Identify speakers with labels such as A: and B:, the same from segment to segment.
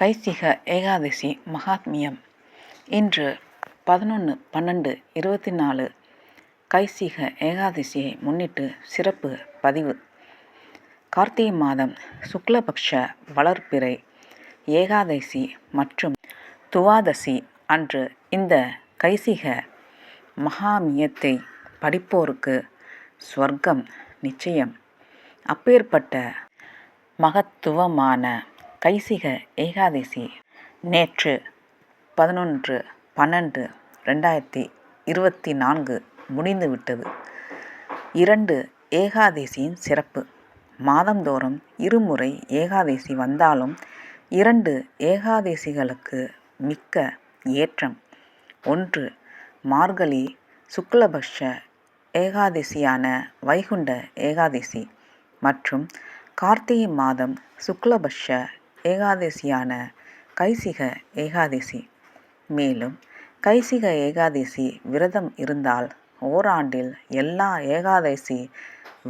A: கைசிக ஏகாதசி மகாத்மியம். இன்று பதினொன்று பன்னெண்டு இருபத்தி நாலு கைசிக ஏகாதசியை முன்னிட்டு சிறப்பு பதிவு. கார்த்திகை மாதம் சுக்லபக்ஷ வளர்ப்பிறை ஏகாதசி மற்றும் துவாதசி அன்று இந்த கைசிக மகாமியத்தை படிப்போருக்கு ஸ்வர்க்கம் நிச்சயம். அப்பேற்பட்ட மகத்துவமான கைசிக ஏகாதசி. நேற்று பதினொன்று பன்னெண்டு ரெண்டாயிரத்தி இருபத்தி நான்கு முடிந்துவிட்டது இரண்டு ஏகாதசியின் சிறப்பு. மாதந்தோறும் இருமுறை ஏகாதசி வந்தாலும் இரண்டு ஏகாதசிகளுக்கு மிக்க ஏற்றம். ஒன்று மார்கழி சுக்லபக்ஷ ஏகாதசியான வைகுண்ட ஏகாதசி மற்றும் கார்த்திகை மாதம் சுக்லபக்ஷ ஏகாதசியான கைசிக ஏகாதசி. மேலும் கைசிக ஏகாதசி விரதம் இருந்தால் ஓராண்டில் எல்லா ஏகாதசி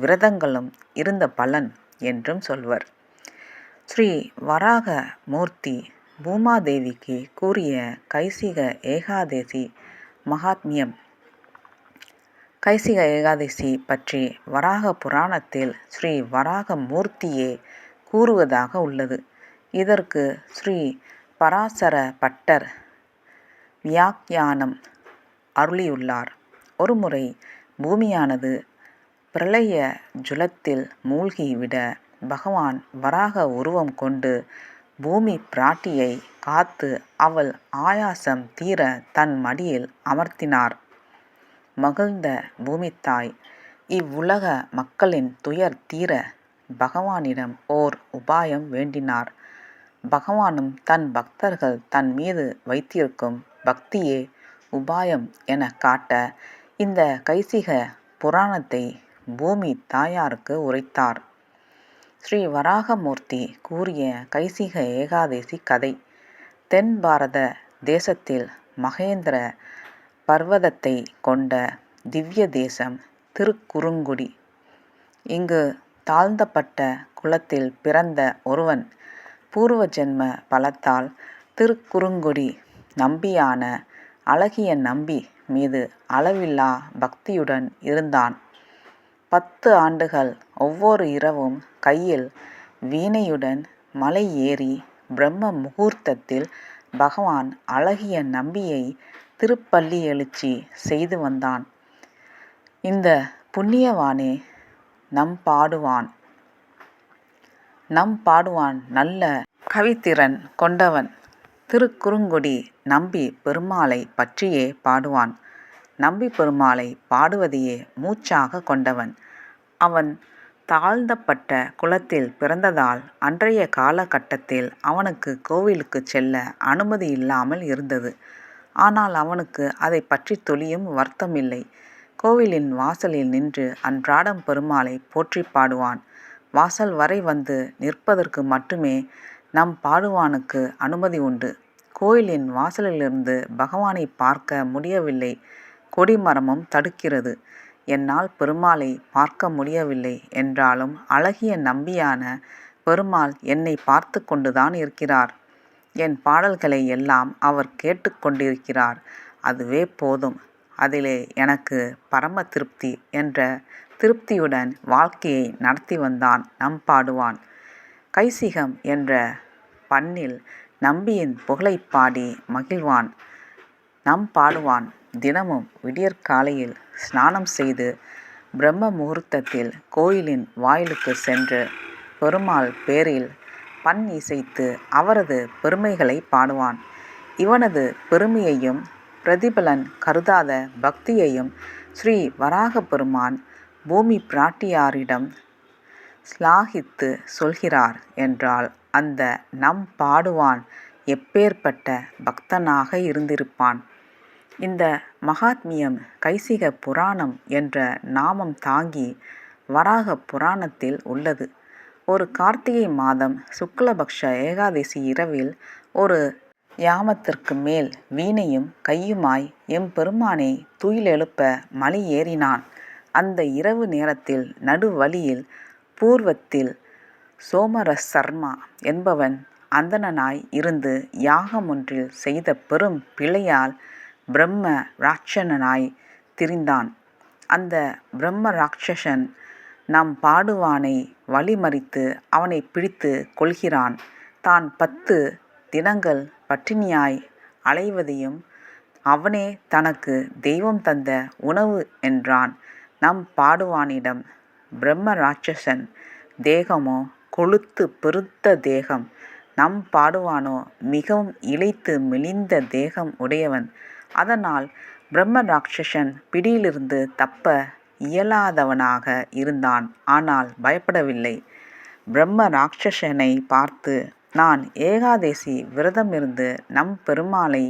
A: விரதங்களும் இருந்த பலன் என்றும் சொல்வர். ஸ்ரீ வராக மூர்த்தி பூமாதேவிக்கு கூறிய கைசிக ஏகாதசி மகாத்மியம். கைசிக ஏகாதசி பற்றி வராக புராணத்தில் ஸ்ரீ வராக மூர்த்தியே கூறுவதாக உள்ளது. இதற்கு ஸ்ரீ பராசர பட்டர் வியாக்கியானம் அருளியுள்ளார். ஒருமுறை பூமியானது பிரளய ஜுலத்தில் மூழ்கிவிட பகவான் வராக உருவம் கொண்டு பூமி பிராட்டியை காத்து அவள் ஆயாசம் தீர தன் மடியில் அமர்த்தினார். மகிழ்ந்த பூமித்தாய் இவ்வுலக மக்களின் துயர் தீர பகவானிடம் ஓர் உபாயம் வேண்டினார். பகவானும் தன் பக்தர்கள் தன் மீது வைத்திருக்கும் பக்தியே உபாயம் என காட்ட இந்த கைசிக புராணத்தை பூமி தாயாருக்கு உரைத்தார். ஸ்ரீ வராகமூர்த்தி கூறிய கைசிக ஏகாதசி கதை தென் பாரத தேசத்தில் மகேந்திர பர்வதத்தை கொண்ட திவ்ய தேசம் திருக்குறுங்குடி. இங்கு தாழ்ந்தப்பட்ட குலத்தில் பிறந்த ஒருவன் பூர்வ ஜென்ம பலத்தால் திருக்குறுங்குடி நம்பியான அழகிய நம்பி மீது அளவில்லா பக்தியுடன் இருந்தான். பத்து ஆண்டுகள் ஒவ்வொரு இரவும் கையில் வீணையுடன் மலை ஏறி பிரம்ம முகூர்த்தத்தில் பகவான் அழகிய நம்பியை திருப்பள்ளி எழுச்சி செய்து வந்தான். இந்த புண்ணியவானே நம் பாடுவான். நம் பாடுவான் நல்ல கவித்திறன் கொண்டவன். திருக்குறுங்குடி நம்பி பெருமாளை பற்றியே பாடுவான். நம்பி பெருமாளை பாடுவதையே மூச்சாக கொண்டவன். அவன் தாழ்ந்தப்பட்ட குலத்தில் பிறந்ததால் அன்றைய காலகட்டத்தில் அவனுக்கு கோவிலுக்கு செல்ல அனுமதி இல்லாமல் இருந்தது. ஆனால் அவனுக்கு அதை பற்றி துளியும் வருத்தமில்லை. கோவிலின் வாசலில் நின்று அன்றாடம் பெருமாளை போற்றி பாடுவான். வாசல் வரை வந்து நிற்பதற்கு மட்டுமே நம் பாடுவானுக்கு அனுமதி உண்டு. கோயிலின் வாசலிலிருந்து பகவானை பார்க்க முடியவில்லை. கொடிமரமும் தடுக்கிறது. என்னால் பெருமாளை பார்க்க முடியவில்லை என்றாலும் அழகிய நம்பியான பெருமாள் என்னை பார்த்து கொண்டுதான் இருக்கிறார். என் பாடல்களை எல்லாம் அவர் கேட்டுக்கொண்டிருக்கிறார் அதுவே போதும். அதிலே எனக்கு பரம திருப்தி என்ற திருப்தியுடன் வாழ்க்கையை நடத்தி வந்தான் நம் பாடுவான். கைசிகம் என்ற பண்ணில் நம்பியின் புகழைப் பாடி மகிழ்வான். நம் பாடுவான். தினமும் விடியற்காலையில் ஸ்நானம் செய்து பிரம்ம முகூர்த்தத்தில் கோயிலின் வாயிலுக்கு சென்று பெருமாள் பேரில் பண் இசைத்து அவரது பெருமைகளை பாடுவான். இவனது பெருமையையும் பிரதிபலன் கருதாத பக்தியையும் ஸ்ரீ வராக பெருமான் பூமி பிராட்டியாரிடம் ஸ்லாகித்து சொல்கிறார் என்றால் அந்த நம் பாடுவான் எப்பேற்பட்ட பக்தனாக இருந்திருப்பான். இந்த மகாத்மியம் கைசிக புராணம் என்ற நாமம் தாங்கி வராக புராணத்தில் உள்ளது. ஒரு கார்த்திகை மாதம் சுக்லபக்ஷ ஏகாதசி இரவில் ஒரு யாமத்திற்கு மேல் வீணையும் கையுமாய் எம்பெருமானை துயிலெழுப்ப மலை ஏறினான். அந்த இரவு நேரத்தில் நடுவழியில் பூர்வத்தில் சோமரசர்மா என்பவன் அந்தணனாய் இருந்து யாகம் ஒன்றில் செய்த பெரும் பிழையால் பிரம்ம ராட்சணனாய் திரிந்தான். அந்த பிரம்ம ராட்சசன் நம் பாடுவானை வழிமறித்து அவனை பிடித்துக் கொள்கிறான். தான் பத்து தினங்கள் பட்டினியாய் அலைவதையும் அவனே தனக்கு தெய்வம் தந்த உணவு என்றான். நம் பாடுவானிடம் பிரம்ம ராட்சசன் தேகமோ கொளுத்து பெருத்த தேகம். நம் பாடுவானோ மிகவும் இழைத்து மெலிந்த தேகம் உடையவன். அதனால் பிரம்ம ராட்சசன் பிடியிலிருந்து தப்ப இயலாதவனாக இருந்தான். ஆனால் பயப்படவில்லை. பிரம்ம ராட்சசனை பார்த்து நான் ஏகாதசி விரதமிருந்து நம் பெருமாளை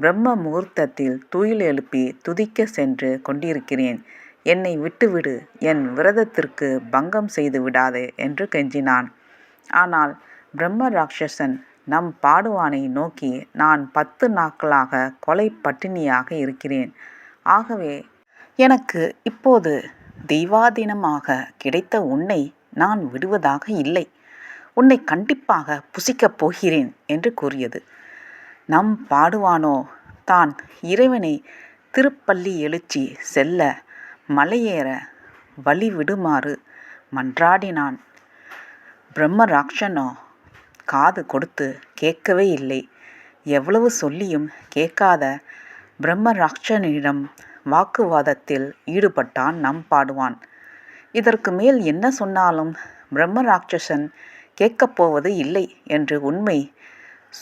A: பிரம்ம முகூர்த்தத்தில் துயில் எழுப்பி துதிக்க சென்று கொண்டிருக்கிறேன். என்னை விட்டுவிடு. என் விரதத்திற்கு பங்கம் செய்து விடாதே என்று கெஞ்சினான். ஆனால் பிரம்ம ராட்சசன் நம் பாடுவானை நோக்கி நான் பத்து நாட்களாக கொலை பட்டினியாக இருக்கிறேன். ஆகவே எனக்கு இப்போது தெய்வாதீனமாக கிடைத்த உன்னை நான் விடுவதாக இல்லை. உன்னை கண்டிப்பாக புசிக்கப் போகிறேன் என்று கூறியது. நம் பாடுவானோ தான் இறைவனை திருப்பள்ளி எழுச்சி செல்ல மலையேற வழி விடுமாறு மன்றாடினான். பிரம்ம ராட்சசனோ காது கொடுத்து கேட்கவே இல்லை. எவ்வளவு சொல்லியும் கேட்காத பிரம்ம ராட்சசனிடம் வாக்குவாதத்தில் ஈடுபட்டான் நம் பாடுவான். இதற்கு மேல் என்ன சொன்னாலும் பிரம்ம ராட்சசன் கேட்கப்போவது இல்லை என்று உண்மை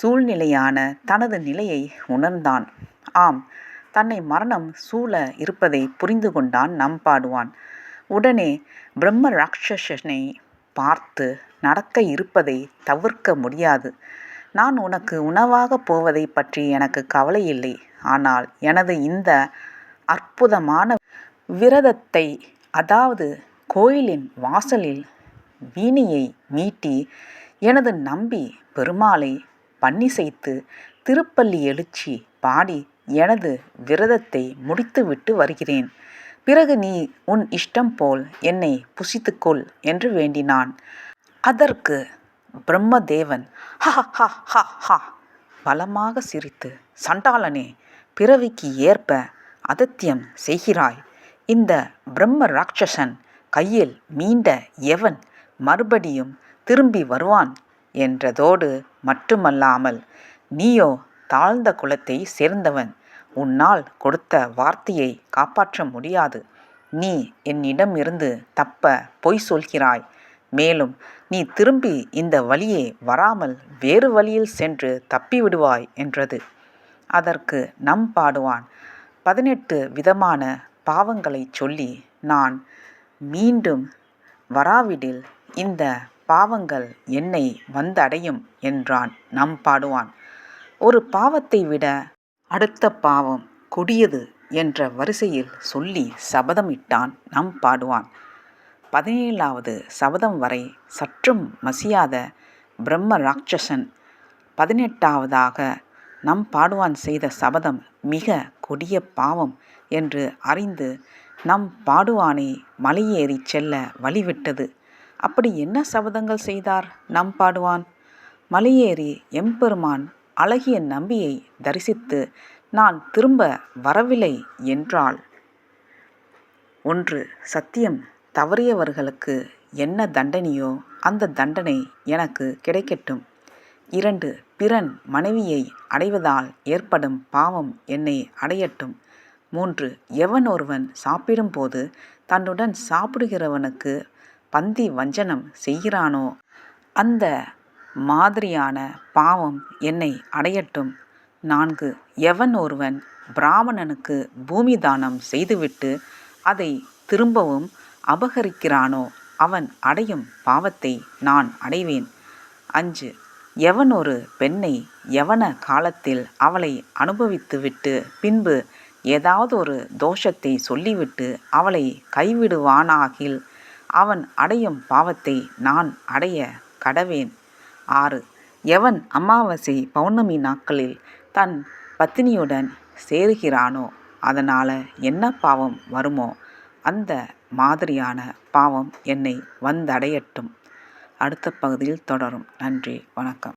A: சூழ்நிலையான தனது நிலையை உணர்ந்தான். ஆம் தன்னை மரணம் சூழ இருப்பதை புரிந்து கொண்டான் நம் பாடுவான். உடனே பிரம்ம ராட்சசனை பார்த்து நடக்க இருப்பதை தவிர்க்க முடியாது. நான் உனக்கு உணவாகப் போவதைப் பற்றி எனக்கு கவலை இல்லை ஆனால் எனது இந்த அற்புதமான விரதத்தை அதாவது கோயிலின் வாசலில் வீணியை மீட்டி எனது நம்பி பெருமாளை பன்னிசைத்து திருப்பள்ளி எழுச்சி பாடி எனது விரதத்தை முடித்துவிட்டு வருகிறேன். பிறகு நீ உன் இஷ்டம் போல் என்னை புசித்துக்கொள் என்று வேண்டினான். அதற்கு பிரம்மதேவன் ஹ ஹ ஹ ஹ பலமாக சிரித்து சண்டாளனே பிறவிக்கு ஏற்ப அதத்யம் செய்கிறாய். இந்த பிரம்ம ராட்சசன் கையில் மீண்ட எவன் மறுபடியும் திரும்பி வருவான் என்றதோடு மட்டுமல்லாமல் நீயோ தாழ்ந்த குலத்தை சேர்ந்தவன். உன்னால் கொடுத்த வார்த்தையை காப்பாற்ற முடியாது. நீ என்னிடமிருந்து தப்ப பொய் சொல்கிறாய். மேலும் நீ திரும்பி இந்த வழியே வராமல் வேறு வழியில் சென்று தப்பிவிடுவாய் என்றது. அதற்கு நம் பாடுவான் பதினெட்டு விதமான பாவங்களைச் சொல்லி நான் மீண்டும் வராவிடில் இந்த பாவங்கள் என்னை வந்தடையும் என்றான் நம் பாடுவான். ஒரு பாவத்தை விட அடுத்த பாவம் கொடியது என்ற வரிசையில் சொல்லி சபதமிட்டான் நம் பாடுவான். பதினேழாவது சபதம் வரை சற்றும் மசியாத பிரம்ம ராட்சசன் பதினெட்டாவதாக நம் பாடுவான் செய்த சபதம் மிக கொடிய பாவம் என்று அறிந்து நம் பாடுவானை மலையேறிச் செல்ல வழிவிட்டது. அப்படி என்ன சபதங்கள் செய்தார் நம் பாடுவான்? மலையேறி எம்பெருமான் அழகிய நம்பியை தரிசித்து நான் திரும்ப வரவில்லை என்றால் ஒன்று சத்தியம் தவறியவர்களுக்கு என்ன தண்டனையோ அந்த தண்டனை எனக்கு கிடைக்கட்டும். இரண்டு பிறன் மனைவியை அடைவதால் ஏற்படும் பாவம் என்னை அடையட்டும். மூன்று எவன் ஒருவன் சாப்பிடும்போது தன்னுடன் சாப்பிடுகிறவனுக்கு பந்தி வஞ்சனம் செய்கிறானோ அந்த மாதிரியான பாவம் என்னை அடையட்டும். நான்கு எவன் ஒருவன் பிராமணனுக்கு பூமி தானம் செய்துவிட்டு அதை திரும்பவும் அபகரிக்கிறானோ அவன் அடையும் பாவத்தை நான் அடைவேன். அஞ்சு எவன் ஒரு பெண்ணை எவன காலத்தில் அவளை அனுபவித்துவிட்டு பின்பு ஏதாவது ஒரு தோஷத்தை சொல்லிவிட்டு அவளை கைவிடுவானாகில் அவன் அடையும் பாவத்தை நான் அடைய கடவேன். ஆறு எவன் அமாவாசை பவுர்ணமி நாட்களில் தன் பத்தினியுடன் சேருகிறானோ அதனால் என்ன பாவம் வருமோ அந்த மாதிரியான பாவம் என்னை வந்தடையட்டும். அடுத்த பகுதியில் தொடரும். நன்றி வணக்கம்.